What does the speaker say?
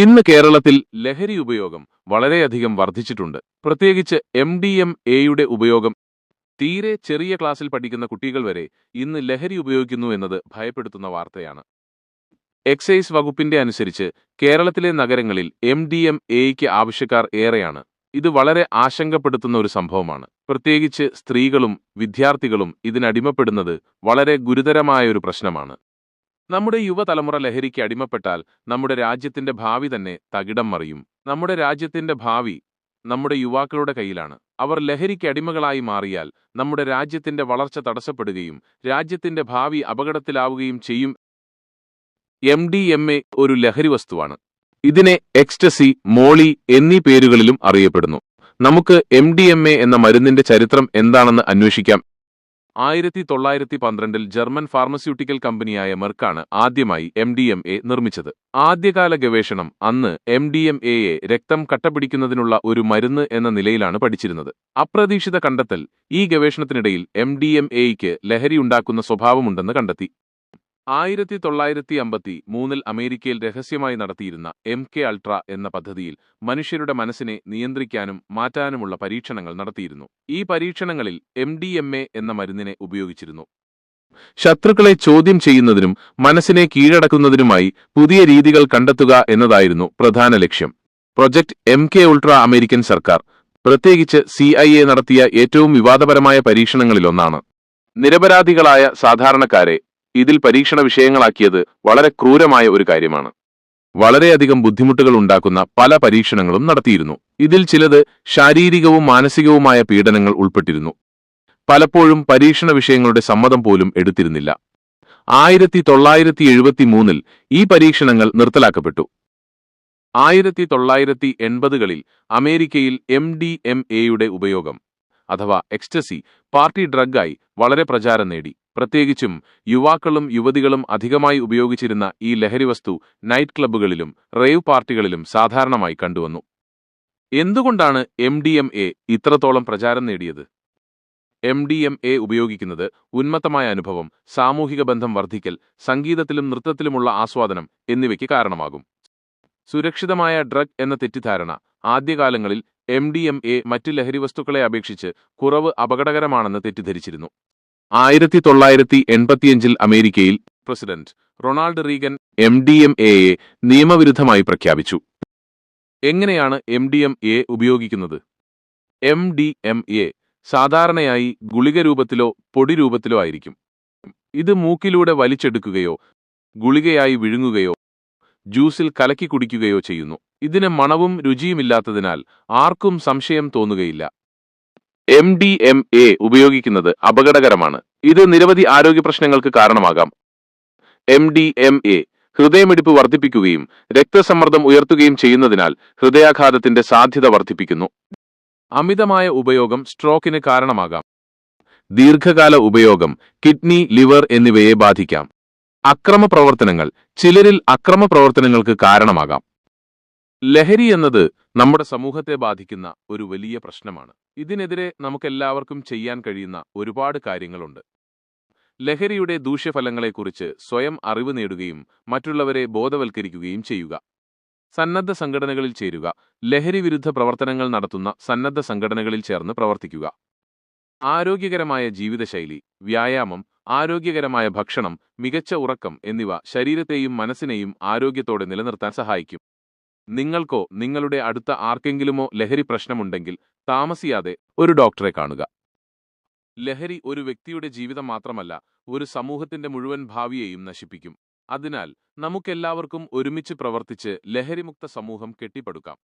ഇന്ന് കേരളത്തിൽ ലഹരി ഉപയോഗം വളരെയധികം വർദ്ധിച്ചിട്ടുണ്ട്. പ്രത്യേകിച്ച് എം ഡി എം എയുടെ ഉപയോഗം. തീരെ ചെറിയ ക്ലാസ്സിൽ പഠിക്കുന്ന കുട്ടികൾ വരെ ഇന്ന് ലഹരി ഉപയോഗിക്കുന്നു എന്നത് ഭയപ്പെടുത്തുന്ന വാർത്തയാണ്. എക്സൈസ് വകുപ്പിന്റെ അനുസരിച്ച് കേരളത്തിലെ നഗരങ്ങളിൽ എം ഡി എം എയ്ക്ക് ആവശ്യക്കാർ ഏറെയാണ്. ഇത് വളരെ ആശങ്കപ്പെടുത്തുന്ന ഒരു സംഭവമാണ്. പ്രത്യേകിച്ച് സ്ത്രീകളും വിദ്യാർത്ഥികളും ഇതിനടിമപ്പെടുന്നത് വളരെ ഗുരുതരമായ ഒരു പ്രശ്നമാണ്. നമ്മുടെ യുവതലമുറ ലഹരിക്ക് അടിമപ്പെട്ടാൽ നമ്മുടെ രാജ്യത്തിന്റെ ഭാവി തന്നെ തകിടം മറിയും. നമ്മുടെ രാജ്യത്തിന്റെ ഭാവി നമ്മുടെ യുവാക്കളുടെ കയ്യിലാണ്. അവർ ലഹരിക്ക് അടിമകളായി മാറിയാൽ നമ്മുടെ രാജ്യത്തിന്റെ വളർച്ച തടസ്സപ്പെടുകയും രാജ്യത്തിന്റെ ഭാവി അപകടത്തിലാവുകയും ചെയ്യും. എം ഡി എം എ ഒരു ലഹരി വസ്തുവാണ്. ഇതിനെ എക്സ്റ്റസി മോളി എന്നീ പേരുകളിലും അറിയപ്പെടുന്നു. നമുക്ക് എം ഡി എം എ എന്ന മരുന്നിന്റെ ചരിത്രം എന്താണെന്ന് അന്വേഷിക്കാം. ആയിരത്തി തൊള്ളായിരത്തി പന്ത്രണ്ടിൽ ജർമ്മൻ ഫാർമസ്യൂട്ടിക്കൽ കമ്പനിയായ മെർക്കാണ് ആദ്യമായി എം ഡി എം എ നിർമ്മിച്ചത്. ആദ്യകാല ഗവേഷണം അന്ന് എം ഡി എം എയെ രക്തം കട്ടപിടിക്കുന്നതിനുള്ള ഒരു മരുന്ന് എന്ന നിലയിലാണ് പഠിച്ചിരുന്നത്. അപ്രതീക്ഷിത കണ്ടെത്തൽ ഈ ഗവേഷണത്തിനിടയിൽ എം ഡി എം എയ്ക്ക് ലഹരിയുണ്ടാക്കുന്ന സ്വഭാവമുണ്ടെന്ന് കണ്ടെത്തി. ആയിരത്തി തൊള്ളായിരത്തി അമ്പത്തി മൂന്നിൽ അമേരിക്കയിൽ രഹസ്യമായി നടത്തിയിരുന്ന എം കെ അൾട്ര എന്ന പദ്ധതിയിൽ മനുഷ്യരുടെ മനസ്സിനെ നിയന്ത്രിക്കാനും മാറ്റാനുമുള്ള പരീക്ഷണങ്ങൾ നടത്തിയിരുന്നു. ഈ പരീക്ഷണങ്ങളിൽ എം ഡി എം എ എന്ന മരുന്നിനെ ഉപയോഗിച്ചിരുന്നു. ശത്രുക്കളെ ചോദ്യം ചെയ്യുന്നതിനും മനസ്സിനെ കീഴടക്കുന്നതിനുമായി പുതിയ രീതികൾ കണ്ടെത്തുക എന്നതായിരുന്നു പ്രധാന ലക്ഷ്യം. Project M K Ultra American സർക്കാർ. പ്രത്യേകിച്ച് സി നടത്തിയ ഏറ്റവും വിവാദപരമായ പരീക്ഷണങ്ങളിലൊന്നാണ്. നിരപരാധികളായ സാധാരണക്കാരെ ഇതിൽ പരീക്ഷണ വിഷയങ്ങളാക്കിയത് വളരെ ക്രൂരമായ ഒരു കാര്യമാണ്. വളരെയധികം ബുദ്ധിമുട്ടുകൾ ഉണ്ടാക്കുന്ന പല പരീക്ഷണങ്ങളും നടത്തിയിരുന്നു. ഇതിൽ ചിലത് ശാരീരികവും മാനസികവുമായ പീഡനങ്ങൾ ഉൾപ്പെട്ടിരുന്നു. പലപ്പോഴും പരീക്ഷണ വിഷയങ്ങളുടെ സമ്മതം പോലും എടുത്തിരുന്നില്ല. ആയിരത്തി തൊള്ളായിരത്തി എഴുപത്തി മൂന്നിൽ ഈ പരീക്ഷണങ്ങൾ നിർത്തലാക്കപ്പെട്ടു. ആയിരത്തി തൊള്ളായിരത്തി എൺപതുകളിൽ അമേരിക്കയിൽ എം ഡി എം എയുടെ ഉപയോഗം അഥവാ എക്സ്റ്റസി പാർട്ടി ഡ്രഗായി വളരെ പ്രചാരം നേടി. പ്രത്യേകിച്ചും യുവാക്കളും യുവതികളും അധികമായി ഉപയോഗിച്ചിരുന്ന ഈ ലഹരി വസ്തു നൈറ്റ് ക്ലബ്ബുകളിലും റേവ് പാർട്ടികളിലും സാധാരണമായി കണ്ടുവന്നു. എന്തുകൊണ്ടാണ് എം ഡി എം എ ഇത്രത്തോളം പ്രചാരം നേടിയത്? എം ഡി എം എ ഉപയോഗിക്കുന്നത് ഉന്മത്തമായ അനുഭവം സാമൂഹിക ബന്ധം വർദ്ധിക്കൽ സംഗീതത്തിലും നൃത്തത്തിലുമുള്ള ആസ്വാദനം എന്നിവയ്ക്ക് കാരണമാകും. സുരക്ഷിതമായ ഡ്രഗ് എന്ന തെറ്റിദ്ധാരണ ആദ്യകാലങ്ങളിൽ എം ഡി എം എ മറ്റ് ലഹരി വസ്തുക്കളെ അപേക്ഷിച്ച് കുറവ് അപകടകരമാണെന്ന് തെറ്റിദ്ധരിച്ചിരുന്നു. ആയിരത്തി തൊള്ളായിരത്തി എൺപത്തിയഞ്ചിൽ അമേരിക്കയിൽ president Ronald Reagan M D M എയെ നിയമവിരുദ്ധമായി പ്രഖ്യാപിച്ചു. എങ്ങനെയാണ് എം ഡി എം എ ഉപയോഗിക്കുന്നത്? എം ഡി എം എ സാധാരണയായി ഗുളിക രൂപത്തിലോ പൊടി രൂപത്തിലോ ആയിരിക്കും. ഇത് മൂക്കിലൂടെ വലിച്ചെടുക്കുകയോ ഗുളികയായി വിഴുങ്ങുകയോ ജ്യൂസിൽ കലക്കി കുടിക്കുകയോ ചെയ്യുന്നു. ഇതിന് മണവും രുചിയുമില്ലാത്തതിനാൽ ആർക്കും സംശയം തോന്നുകയില്ല. എം ഡി എം എ ഉപയോഗിക്കുന്നത് അപകടകരമാണ്. ഇത് നിരവധി ആരോഗ്യ പ്രശ്നങ്ങൾക്ക് കാരണമാകാം. എം ഡി എം എ ഹൃദയമിടിപ്പ് വർദ്ധിപ്പിക്കുകയും രക്തസമ്മർദ്ദം ഉയർത്തുകയും ചെയ്യുന്നതിനാൽ ഹൃദയാഘാതത്തിന്റെ സാധ്യത വർദ്ധിപ്പിക്കുന്നു. അമിതമായ ഉപയോഗം സ്ട്രോക്കിന് കാരണമാകാം. ദീർഘകാല ഉപയോഗം കിഡ്നി ലിവർ എന്നിവയെ ബാധിക്കാം. അക്രമ പ്രവർത്തനങ്ങൾ ചിലരിൽ അക്രമ പ്രവർത്തനങ്ങൾക്ക് കാരണമാകാം. ലഹരി എന്നത് നമ്മുടെ സമൂഹത്തെ ബാധിക്കുന്ന ഒരു വലിയ പ്രശ്നമാണ്. ഇതിനെതിരെ നമുക്കെല്ലാവർക്കും ചെയ്യാൻ കഴിയുന്ന ഒരുപാട് കാര്യങ്ങളുണ്ട്. ലഹരിയുടെ ദൂഷ്യഫലങ്ങളെക്കുറിച്ച് സ്വയം അറിവ് നേടുകയും മറ്റുള്ളവരെ ബോധവൽക്കരിക്കുകയും ചെയ്യുക. സന്നദ്ധ സംഘടനകളിൽ ചേരുക. ലഹരി വിരുദ്ധ പ്രവർത്തനങ്ങൾ നടത്തുന്ന സന്നദ്ധ സംഘടനകളിൽ ചേർന്ന് പ്രവർത്തിക്കുക. ആരോഗ്യകരമായ ജീവിതശൈലി വ്യായാമം ആരോഗ്യകരമായ ഭക്ഷണം മികച്ച ഉറക്കം എന്നിവ ശരീരത്തെയും മനസ്സിനെയും ആരോഗ്യത്തോടെ നിലനിർത്താൻ സഹായിക്കും. നിങ്ങൾക്കോ നിങ്ങളുടെ അടുത്ത ആർക്കെങ്കിലുമോ ലഹരി പ്രശ്നമുണ്ടെങ്കിൽ താമസിയാതെ ഒരു ഡോക്ടറെ കാണുക. ലഹരി ഒരു വ്യക്തിയുടെ ജീവിതം മാത്രമല്ല ഒരു സമൂഹത്തിന്റെ മുഴുവൻ ഭാവിയെയും നശിപ്പിക്കും. അതിനാൽ നമുക്കെല്ലാവർക്കും ഒരുമിച്ച് പ്രവർത്തിച്ച് ലഹരിമുക്ത സമൂഹം കെട്ടിപ്പടുക്കാം.